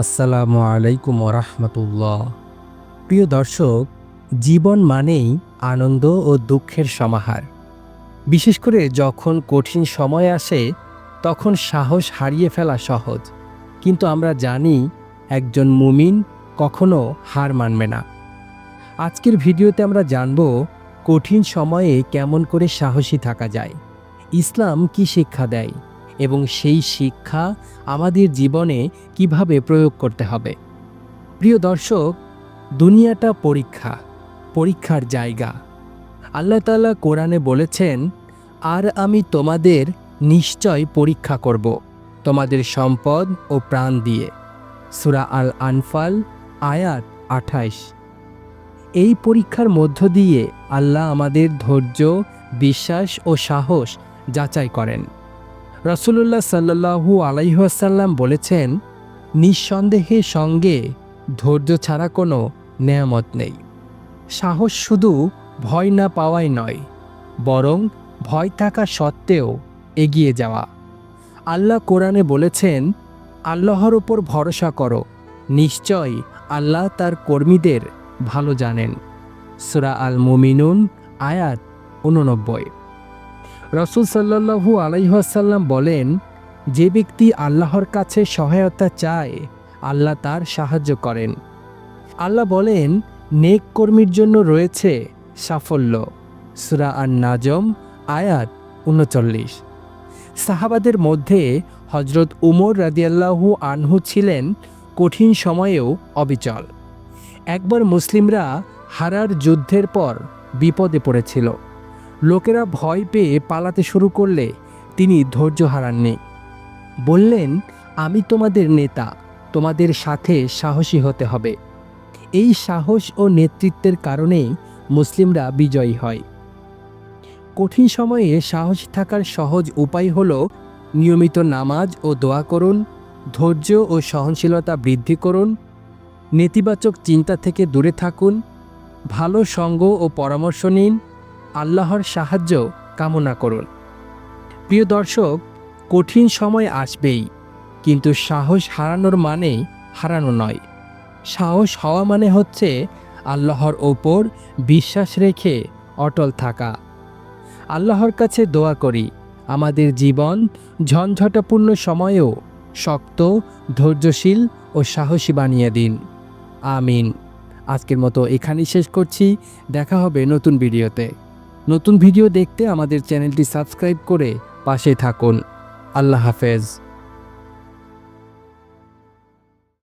আসসালামু আলাইকুম রহমতুল্লাহ। প্রিয় দর্শক, জীবন মানেই আনন্দ ও দুঃখের সমাহার। বিশেষ করে যখন কঠিন সময় আসে, তখন সাহস হারিয়ে ফেলা সহজ। কিন্তু আমরা জানি, একজন মুমিন কখনো হার মানবে না। আজকের ভিডিওতে আমরা জানব, কঠিন সময়ে কেমন করে সাহসী থাকা যায়। ইসলাম কি শিক্ষা দেয়? এবং সেই শিক্ষা আমাদের জীবনে কীভাবে প্রয়োগ করতে হবে। প্রিয় দর্শক, দুনিয়াটা পরীক্ষা, পরীক্ষার জায়গা। আল্লাহ তাআলা কোরআনে বলেছেন, আর আমি তোমাদের নিশ্চয় পরীক্ষা করব, তোমাদের সম্পদ ও প্রাণ দিয়ে। সুরা আল আনফাল আয়াত আঠাইশ এই পরীক্ষার মধ্য দিয়ে আল্লাহ আমাদের ধৈর্য, বিশ্বাস ও সাহস যাচাই করেন। রসুল্লাহ সাল্লাহু আলাইহাসাল্লাম বলেছেন, নিঃসন্দেহে সঙ্গে ধৈর্য ছাড়া কোনো নেয়ামত নেই। সাহস শুধু ভয় না পাওয়াই নয়, বরং ভয় থাকা সত্ত্বেও এগিয়ে যাওয়া। আল্লাহ কোরআনে বলেছেন, আল্লাহর ওপর ভরসা করো নিশ্চয় আল্লাহ তার কর্মীদের ভালো জানেন। সুরা আল মুমিনুন আয়াত উননব্বই। রসুল সাল্লাহু আলাইহাসাল্লাম বলেন, যে ব্যক্তি আল্লাহর কাছে সহায়তা চায়, আল্লাহ তার সাহায্য করেন। আল্লাহ বলেন, নেক কর্মীর জন্য রয়েছে সাফল্য। সুরা আর নাজম আয়াত উনচল্লিশ। সাহাবাদের মধ্যে হজরত উমর রাদিয়াল্লাহু আনহু ছিলেন কঠিন সময়েও অবিচল। একবার মুসলিমরা হারার যুদ্ধের পর বিপদে পড়েছিল। লোকেরা ভয় পেয়ে পালাতে শুরু করলে তিনি ধৈর্য হারাননি। বললেন, আমি তোমাদের নেতা, তোমাদের সাথে সাহসী হতে হবে। এই সাহস ও নেতৃত্বের কারণেই মুসলিমরা বিজয়ী হয়। কঠিন সময়ে সাহসী থাকার সহজ উপায় হল নিয়মিত নামাজ ও দোয়া করুন, ধৈর্য ও সহনশীলতা বৃদ্ধি করুন, নেতিবাচক চিন্তা থেকে দূরে থাকুন, ভালো সঙ্গ ও পরামর্শ নিন আল্লাহর সাহায্য কামনা করুন। প্রিয় দর্শক, কঠিন সময় আসবেই, কিন্তু সাহস হারানোর মানে হারানো নয়। সাহস হওয়া মানে হচ্ছে আল্লাহর ওপর বিশ্বাস রেখে অটল থাকা। আল্লাহর কাছে দোয়া করি, আমাদের জীবন ঝঞ্ঝটাপূর্ণ সময়েও শক্ত, ধৈর্যশীল ও সাহসী বানিয়ে দিন। আমিন। আজকের মতো এখানেই শেষ করছি। দেখা হবে নতুন ভিডিওতে। নতুন ভিডিও দেখতে আমাদের চ্যানেলটি সাবস্ক্রাইব করে পাশে থাকুন। আল্লাহ হাফেজ।